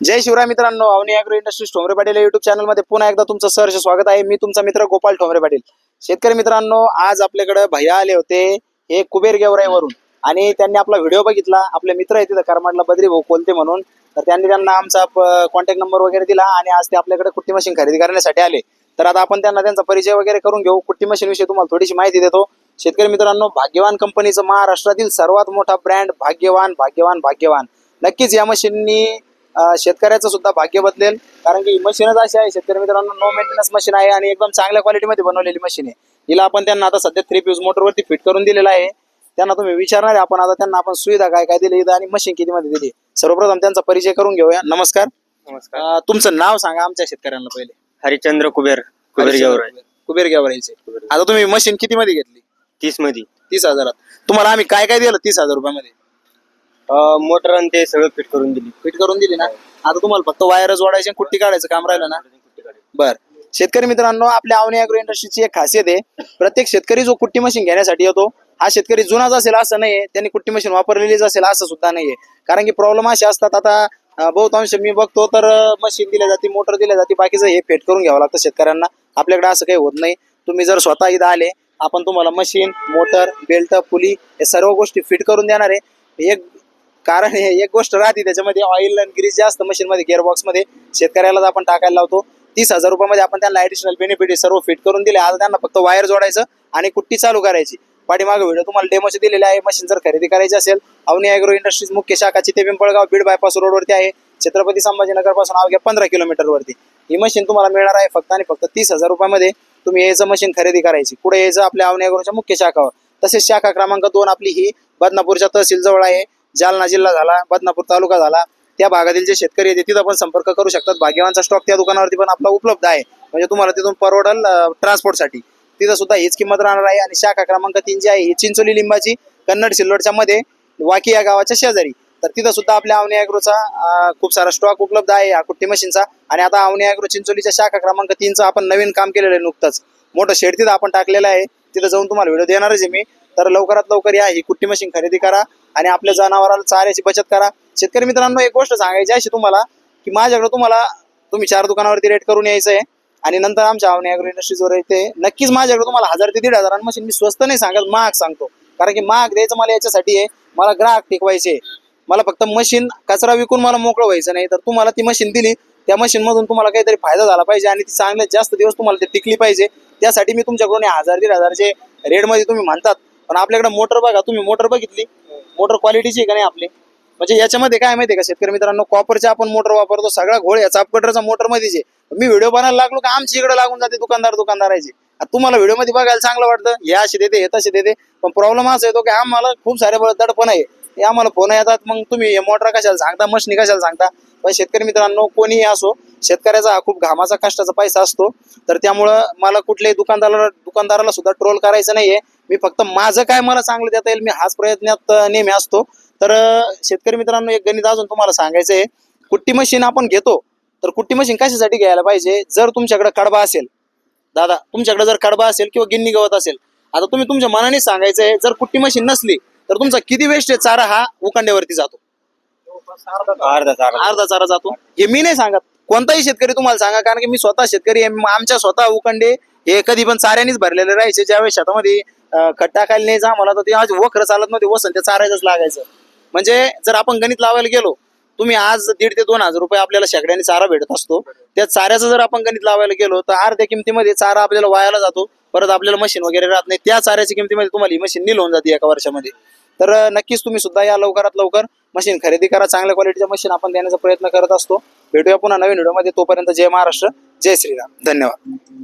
जय शिवराय मित्रांनो Avani agro industries Thombare Patil या YouTube चॅनलमध्ये पुन्हा एकदा तुमचं सहर्ष स्वागत आहे. मी तुमचा मित्र गोपाल ठोंबरे पाटील. शेतकरी मित्रांनो आज आपल्याकडे भैया आले होते हे कुबेर गेवराईवरून. आणि त्यांनी आपला व्हिडिओ बघितला. आपले मित्र आहेत तिथं करमाडला बद्री भाऊ कोलते म्हणून. तर त्यांनी त्यांना आमचा कॉन्टॅक्ट नंबर वगैरे दिला आणि आज ते आपल्याकडे कुट्टी मशीन खरेदी करण्यासाठी आले. तर आता आपण त्यांना त्यांचा परिचय वगैरे करून घेऊ. कुट्टी मशीन विषयी तुम्हाला थोडीशी माहिती देतो. शेतकरी मित्रांनो भाग्यवान कंपनीचं महाराष्ट्रातील सर्वात मोठा ब्रँड भाग्यवान भाग्यवान भाग्यवान. नक्कीच या मशीननी शेतकऱ्याचं सुद्धा भाग्य बदलेल. कारण की ही मशीनच अशी आहे शेतकरी मित्रांनो नो मेंटेनन्स मशीन आहे आणि एकदम चांगल्या क्वालिटीमध्ये बनवलेली मशीन आहे. हिला आपण त्यांना आता सध्या थ्री फ्यूज मोटरवरती फिट करून दिलेला आहे. त्यांना तुम्ही विचारणार आहे आपण आता त्यांना आपण सुविधा काय काय दिली आणि मशीन किती मध्ये दिली. सर्वप्रथम त्यांचा परिचय करून घेऊया. नमस्कार. नमस्कार. अं, तुमचं नाव सांगा आमच्या शेतकऱ्यांना पहिले. हरिचंद्र कुबेर कुबेर गेवराई. कुबेर. गेवराईचे. आता तुम्ही मशीन किती मध्ये घेतली? तीसमध्ये तीस हजारात. तुम्हाला आम्ही काय काय दिलं? तीस हजार रुपयामध्ये. मोटर आणि ते सगळं फिट करून दिली. फिट करून दिली ना? आता तुम्हाला फक्त वायर जोडायचे कुट्टी काढायचं काम राहिलं ना? बर. शेतकरी मित्रांनो आपल्या आवनी अॅग्रो इंडस्ट्रीची एक खासियत आहे. प्रत्येक शेतकरी जो कुट्टी मशीन घेण्यासाठी येतो हा शेतकरी जुनाच असेल असं नाहीये. त्यांनी कुट्टी मशीन वापरलेलीच असेल असं सुद्धा नाहीये. कारण की प्रॉब्लेम असे असतात आता बहुतांश मी बघतो तर मशीन दिल्या जाते मोटर दिल्या जाते बाकीचं हे फेट करून घ्यावं लागतं शेतकऱ्यांना. आपल्याकडे असं काही होत नाही. तुम्ही जर स्वतः इथं आले आपण तुम्हाला मशीन मोटर बेल्ट पुली या सर्व गोष्टी फिट करून देणार आहे. एक कारण हे एक गोष्ट राहते त्याच्यामध्ये ऑइल आणि ग्रीस जास्त मशीनमध्ये मशीन मध्ये शेतकऱ्यालाच आपण टाकायला लावतो. तीस हजार रुपयामध्ये आपण त्यांना ॲडिशनल बेनिफिट सर्व फिट करून दिले. आता त्यांना फक्त वायर जोडायचं आणि कुट्टी चालू करायची. पाठीमागे व्हिडिओ तुम्हाला डेमोचे दिलेले आहे. मशीन जर खरेदी करायची असेल अवनी अॅग्रो इंडस्ट्रीज मुख्य शाखा चिते पिंपळगाव बीड बायपास रोडवरती आहे. छत्रपती संभाजीनगरपासून अवघ्या पंधरा किलोमीटरवरती ही मशीन तुम्हाला मिळणार आहे फक्त आणि फक्त तीस हजार रुपयामध्ये तुम्ही याचं मशीन खरेदी करायची पुढे यायचं आपल्या अवनी अॅग्रोच्या मुख्य शाखावर. तसेच शाखा क्रमांक दोन आपली ही बदनापूरच्या तहसील जवळ आहे. जालना जिल्हा झाला बदनापूर तालुका झाला त्या भागातील जे शेतकरी आहेत तिथं पण संपर्क करू शकतात. भाग्यवानचा स्टॉक त्या दुकानावरती पण आपला उपलब्ध आहे. म्हणजे तुम्हाला तिथून परवडल ट्रान्सपोर्टसाठी तिथं सुद्धा हीच किंमत राहणार आहे आणि शाखा क्रमांक तीन जी आहे ही चिंचोली लिंबाची कन्नड सिल्लोडच्या मध्ये वाकी या गावाच्या शेजारी. तर तिथं सुद्धा आपल्या आवने अॅग्रोचा खूप सारा स्टॉक उपलब्ध आहे या कुट्टी मशीनचा. आणि आता आवने अॅग्रो चिंचोलीच्या शाखा क्रमांक तीनचं आपण नवीन काम केलेलं आहे नुकतंच. मोठं शेड तिथं आपण टाकलेलं आहे. तिथं जाऊन तुम्हाला व्हिडिओ देणारच आहे मी. तर लवकरात लवकर या ही कुट्टी मशीन खरेदी करा. आणि आपल्या जनावराला चाऱ्याची बचत करा. शेतकरी मित्रांनो एक गोष्ट सांगायची अशी तुम्हाला की माझ्याकडे तुम्हाला तुम्ही चार दुकानावरती रेट करून यायचं आहे. आणि नंतर आमच्या आवनी अॅग्रो इंडस्ट्रीजवर येते नक्कीच माझ्याकडे तुम्हाला हजार ते दीड हजार मशीन मी स्वस्त नाही सांगत महाग सांगतो. कारण की महाग द्यायचं मला याच्यासाठी आहे. मला ग्राहक टिकवायचे मला फक्त मशीन कचरा विकून मला मोकळं व्हायचं नाही. तर तुम्हाला ती मशीन दिली त्या मशीन मधून तुम्हाला काहीतरी फायदा झाला पाहिजे आणि ती चांगल्यात जास्त दिवस तुम्हाला ती टिकली पाहिजे. त्यासाठी मी तुमच्याकडून हजार दीड हजारचे रेटमध्ये तुम्ही म्हणतात. पण आपल्याकडे मोटर बघा तुम्ही मोटर बघितली? मोटर क्वालिटीची का नाही आपली? म्हणजे याच्यामध्ये काय माहितीये का शेतकरी मित्रांनो? कॉपरचे आपण मोटर वापरतो सगळा घोळ या चापकटरचा मोटर मध्येच आहे. मी व्हिडिओ बनायला लागलो का आमची इकडे लागून जाते दुकानदार दुकानदाराचे तुम्हाला व्हिडिओमध्ये बघायला चांगलं वाटतं हे असे देते हे तसे देते. पण प्रॉब्लेम असा येतो की आम्हाला खूप सारे दडपण आहे. हे आम्हाला फोन येतात मग तुम्ही हे मोटर कशाला सांगता मशनी कशाला सांगता? पण शेतकरी मित्रांनो कोणीही असो शेतकऱ्याचा हा खूप घामाचा कष्टाचा पैसा असतो. तर त्यामुळं मला कुठल्याही दुकानदाराला दुकानदाराला सुद्धा ट्रोल करायचं नाहीये. मी फक्त माझं काय मला चांगलं देता येईल मी हाच प्रयत्नात नेहमी असतो. तर शेतकरी मित्रांनो एक गणित अजून तुम्हाला सांगायचं आहे. कुट्टी मशीन आपण घेतो तर कुट्टी मशीन कशासाठी घ्यायला पाहिजे? जर तुमच्याकडे कडबा असेल दादा तुमच्याकडे जर कडबा असेल किंवा गिन्नी गवत असेल आता तुम्ही तुमच्या मनाने सांगायचं आहे जर कुट्टी मशीन नसली तर तुमचा किती वेस्ट चारा हा उकांड्यावरती जातो. अर्धा चारा. अर्धा चारा जातो. हे मी नाही सांगत. कोणताही शेतकरी तुम्हाला सांगा कारण की मी स्वतः शेतकरी आमच्या स्वतः उकंडे हे कधी पण चाऱ्यानेच भरलेले राहायचे ज्यावेळेस शेतामध्ये अं, टाकायला नाही जा मला तर ते आज वखर चालत नव्हते वसन ते चारायचंच लागायचं. म्हणजे जर आपण गणित लावायला गेलो तुम्ही आज दीड ते दोन हजार रुपये आपल्याला शेकड्याने चारा भेटत असतो. त्या चाऱ्याचं जर आपण गणित लावायला गेलो तर अर्ध्या किमतीमध्ये चारा आपल्याला वायाला जातो. परत आपल्याला मशीन वगैरे राहत नाही. त्या चाऱ्याच्या किमतीमध्ये तुम्हाला ही मशीन नील होऊन जाते एका वर्षामध्ये. तर नक्कीच तुम्ही सुद्धा या लवकरात लवकर मशीन खरेदी करा. चांगल्या क्वालिटीच्या मशीन आपण देण्याचा प्रयत्न करत असतो. भेटूया पुन्हा नवीन व्हिडिओमध्ये तोपर्यंत जय महाराष्ट्र जय श्रीराम. धन्यवाद.